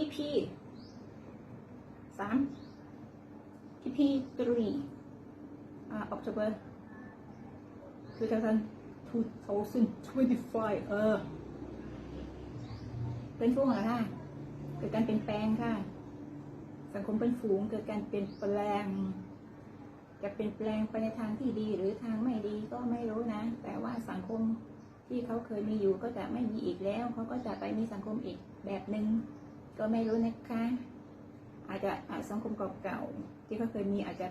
EP สาม EP three อ่า October 2025เออเป็นฟูงเหรอคะเกิดการเปลี่ยนแปลงค่ะ สังคมเป็นฝูงเกิดการเปลี่ยนแปลงจะเปลี่ยนแปลงไปในทางที่ดีหรือทางไม่ดีก็ไม่รู้นะ แต่ว่าสังคมที่เขาเคยมีอยู่ก็จะไม่มีอีกแล้ว เขาก็จะไปมีสังคมอีกแบบหนึ่ง ก็ไม่รู้นะคะ อาจจะสังคมเก่าๆที่เขาเคยมีอาจจะ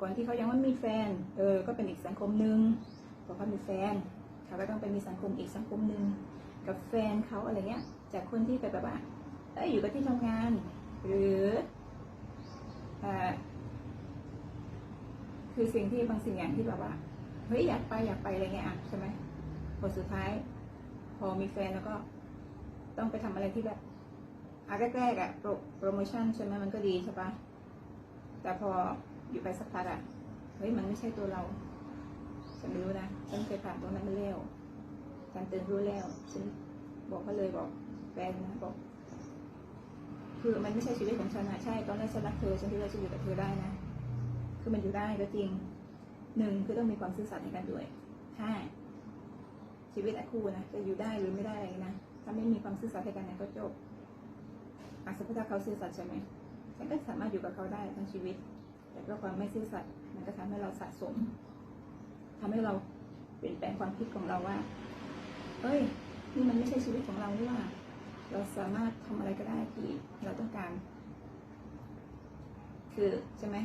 ก่อนที่เขายังไม่มีแฟน เออ ก็เป็นอีกสังคมหนึ่งพอเขามีแฟน เขาก็ต้องไปมีสังคมอีกสังคมหนึ่งกับแฟนเขาอะไรเงี้ย จากคนที่แบบว่าเอ้อยู่กับที่ทำงาน หรืออ่าคือสิ่งที่บางสิ่งอย่างที่แบบว่า เฮ้ยอยากไปอยากไปอะไรเงี้ยอะใช่ไหมพอสุดท้าย พอมีแฟนแล้วก็ต้องไปทำอะไรที่แบบ อะแรกๆอะโปรโปรโมชั่นใช่ไหมมันก็ดีใช่ปะแต่พออยู่ไปสักพักอะเฮ้ยมันไม่ใช่ตัวเรา ฉันรู้นะ ฉันเคยผ่านตรงนั้นมาแล้วฉันตื่นรู้แล้ว ฉันบอกเขาเลยบอกแฟนนะบอก คือมันไม่ใช่ชีวิตของฉันนะใช่ ตอนแรกฉันรักเธอ ฉันคิดว่าฉันอยู่กับเธอได้นะ คือมันอยู่ได้ก็จริง หนึ่งคือต้องมีความซื่อสัตย์ในกันด้วยห้าชีวิตคู่นะจะอยู่ได้หรือไม่ได้อะไรนะ ถ้าไม่มีความซื่อสัตย์ให้กันเนี่ยก็จบ อาสมมติถ้าเขาซื่อสัตย์ใช่ไหมฉันก็สามารถอยู่กับเขาได้ทั้งชีวิต แต่เพราะความไม่ซื่อสัตย์มันก็ทำให้เราสะสมทำให้เราเปลี่ยนแปลงความคิดของเราว่า เอ้ย นี่มันไม่ใช่ชีวิตของเรานี่หว่า เราสามารถทำอะไรก็ได้ที่เราต้องการ คือใช่ไหม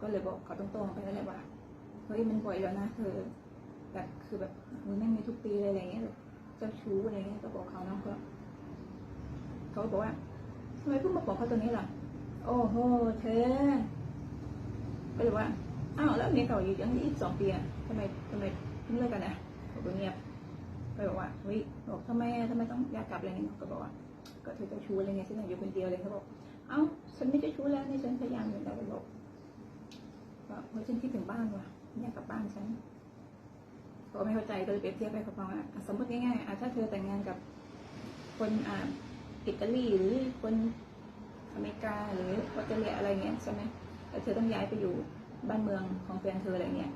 ก็เลยบอกเขาตรงๆไปแล้วแหละว่า เฮ้ยมันบ่อยแล้วนะเธอแบบคือแบบมึงแม่งมีทุกปีเลยอะไรเงี้ยเจ้าชู้อะไรเงี้ยก็บอกเขาเนาะก็ เขาบอกว่าทำไมเพิ่งมาบอกเขาตัวนี้ล่ะ โอ้โหเธอก็เลยว่าอ้าวแล้วเมียเก่าอยู่ยังยี่สิบสองปีอะทำไมทำไมเพิ่งเลิกกันอะผมก็เงียบก็บอกว่าเฮ้ยบอกทำไมทำไมต้องอยากกลับอะไรเงี้ยก็บอกว่าก็เธอจ้าชู้อะไรเงี้ยฉันอยากอยู่คนเดียวเลยเขาบอกเอ้าฉันไม่จ้าชู้แล้วในฉันพยายามอยู่แล้วก็บอกว่าเฮ้ยฉันคิดถึงบ้านว่ะอยากกลับบ้านฉันเขาไม่เข้าใจก็เลยเปรียบเทียบไปเขาฟังว่าสมมติง่ายๆถ้าเธอแต่งงานกับคนอ่า อิตาลีหรือคนอเมริกาหรือออสเตรเลียอะไรเงี้ยใช่ไหมแล้วเธอต้องย้ายไปอยู่บ้านเมืองของแฟนเธออะไรเงี้ย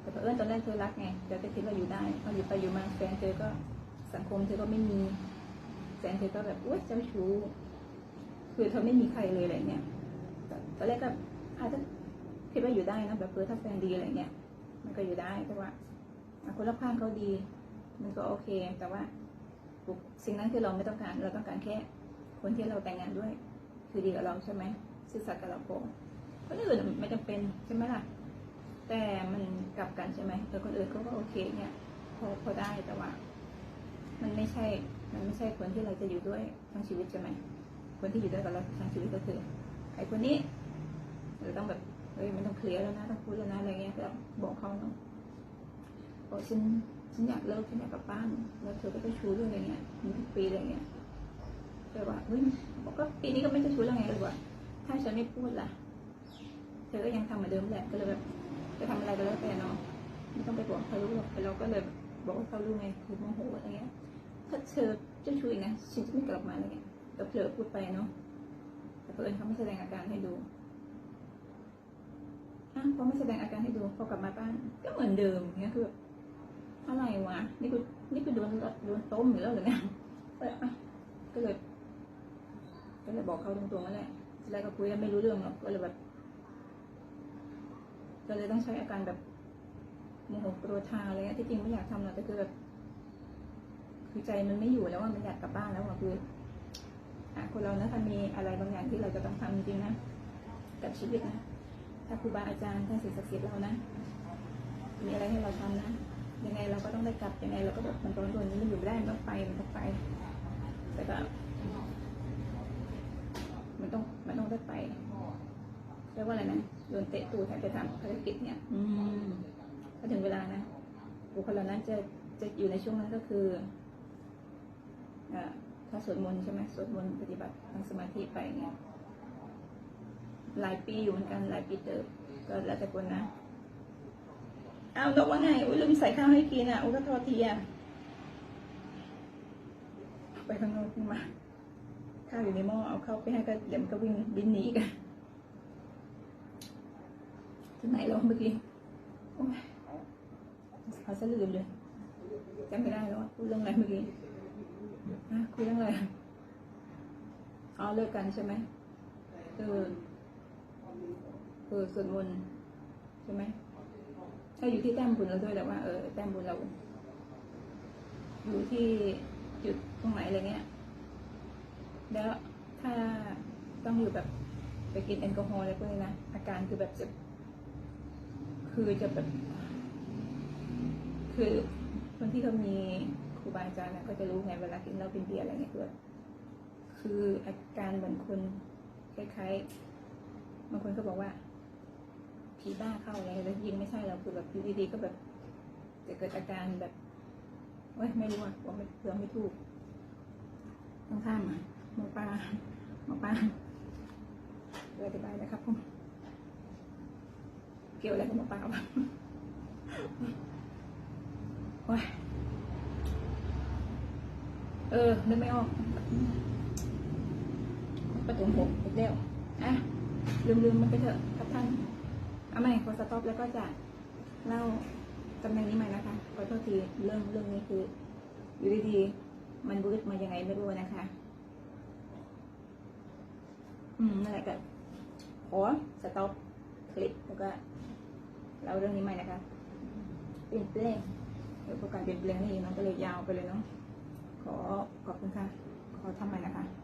แต่เผอิญตอนแรกเธอรักไงเธอก็คิดว่าอยู่ได้พออยู่ไปอยู่มาแฟนเธอก็สังคมเธอก็ไม่มีแฟนเธอก็แบบอุ้ยเจ้าชู้คือเธอไม่มีใครเลยอะไรเงี้ยตอนแรกก็อาจจะคิดว่าอยู่ได้นะแบบเออถ้าแฟนดีอะไรเงี้ยมันก็อยู่ได้แต่ว่าคนรอบข้างเขาดี มันก็โอเค แต่ว่า สิ่งนั้นคือเราไม่ต้องการ เราต้องการแค่ คนที่เราแต่งงานด้วย คือดีกับเราใช่ไหมซื่อสัตย์กับเราโกงคนอื่นไม่จำเป็นใช่ไหมล่ะ แต่มันกลับกันใช่ไหมแต่คนอื่นเขาก็โอเคเนี่ยพอพอได้แต่ว่า มันไม่ใช่ มันไม่ใช่คนที่เราจะอยู่ด้วยทั้งชีวิตใช่ไหมคนที่อยู่ด้วยกับเราทั้งชีวิตก็คือไอ้คนนี้เราต้องแบบเฮ้ยมันต้องเคลียร์แล้วนะต้องพูดแล้วนะอะไรเงี้ยก็บอกเขาเนาะบอกฉัน ฉันอยากเลิกฉันอยากกลับบ้านแล้วเธอก็จะชู้ด้วยอะไรเงี้ยมีทุกปีอะไรเงี้ยแต่ว่าเฮ้ยบอกก็ปีนี้ก็ไม่จะชู้แล้วไงเลยว่าถ้าฉันไม่พูดล่ะ เธอก็ยังทำเหมือนเดิมแหละก็เลยแบบจะทำอะไรก็แล้วแต่เนาะไม่ต้องไปบอกเขารู้หรอกแต่เราก็เลยบอกให้เขารู้ไงคือโมโหอะไรเงี้ยถ้าเธอจะชู้อีกนะฉันจะไม่กลับมาอะไรเงี้ยก็เผลอพูดไปเนาะแต่เพื่อนเขาไม่แสดงอาการให้ดูอะพอไม่แสดงอาการให้ดูพอกลับมาบ้านก็เหมือนเดิมเงี้ยคือ อะไรวะนี่คือนี่คือโดนโดนต้มหรือแล้วหรือไงก็เลยก็เลยก็เลยบอกเขาตรงๆนั่นแหละทีแรกก็คุยกันไม่รู้เรื่องหรอกก็เลยแบบก็เลยต้องใช้อาการแบบโมโหโกรธาอะไรเงี้ยที่จริงไม่อยากทำหรอกแต่คือแบบคือใจมันไม่อยู่แล้วว่ามันอยากกลับบ้านแล้วอะคืออะคนเรานะถ้ามีอะไรบางอย่างที่เราจะต้องทำจริงๆนะกับชีวิตนะถ้าครูบาอาจารย์ถ้าสิ่งศักดิ์สิทธิ์เรานะ มีอะไรให้เราทำนะ ยังไงเราก็ต้องได้กลับยังไงเราก็แบบมันร้อนรนมันอยู่ไม่ได้มันต้องไปมันต้องไป แต่ก็มันต้องมันต้องได้ไปเรียกว่าอะไรนะโดนเตะตูดแทนจะทำภารกิจเนี่ย อืมพอถึงเวลานะบุคคลเหล่านั้นจะจะอยู่ในช่วงนั้นก็คืออ่าถ้าสวดมนต์ใช่ไหมสวดมนต์ปฏิบัติทางสมาธิไปเนี่ยหลายปีอยู่เหมือนกันหลายปีเติบก็แล้วแต่คนนะ เอานกว่าไง อุ้ยลืมใส่ข้าวให้กินอะ อุ้ยก็โทษทีอะไปข้างนอกขึ้นมา ข้าวอยู่ในหม้อ เอาเข้าไปให้ก็เดี๋ยวมันก็วิ่งบินหนีกันที่ไหนแล้วเมื่อกี้โอ้ยเขาสะลืมเลยจำไม่ได้แล้วพูดเรื่องอะไรเมื่อกี้ฮะคุยเรื่องอะไรอ๋อเลิกกันใช่ไหมเออเออส่วนมนใช่ไหม ถ้าอยู่ที่แต้มบุญเราด้วยแหละว่าเออแต้มบุญเราอยู่ที่จุดตรงไหนอะไรเงี้ย แล้วถ้าต้องอยู่แบบไปกินแอลกอฮอล์อะไรพวกนี้นะอาการคือแบบจะคือจะแบบ คือคนที่เขามีครูบาอาจารย์นะก็จะรู้ไงเวลากินเหล้ากินเบียร์อะไรเงี้ยคือแบบคืออาการเหมือนคนคล้ายๆบางคนก็บอกว่า ผีบ้าเข้าอะไรแล้วยิงไม่ใช่เราคือแบบอยู่ดีๆก็แบบ จะเกิดอาการแบบเว้ยไม่รู้อะว่าไม่เผื่อไม่ถูกต้องข้ามอะหมอปลาหมอปลาเอออธิบายนะครับผมเกี่ยวอะไรกับหมอปลาวะโอ้ยเออนึกไม่ออกประตูผมอีกแล้วอะลืมลืมๆมันไปเถอะครับท่าน เอาใหม่ขอสต็อปแล้วก็จะเล่าตำแหน่งนี้ใหม่นะคะขอโทษทีเรื่องเรื่องนี้คืออยู่ดีๆมันบูดมายังไงไม่รู้นะคะ อืมนั่นแหละก็ขอสต็อปคลิปแล้วก็เล่าเรื่องนี้ใหม่นะคะเปลี่ยนแปลงเดี๋ยวพอการเปลี่ยนแปลงนี่มันก็เลยยาวไปเลยเนาะขอขอบคุณค่ะ ขอทำใหม่นะคะ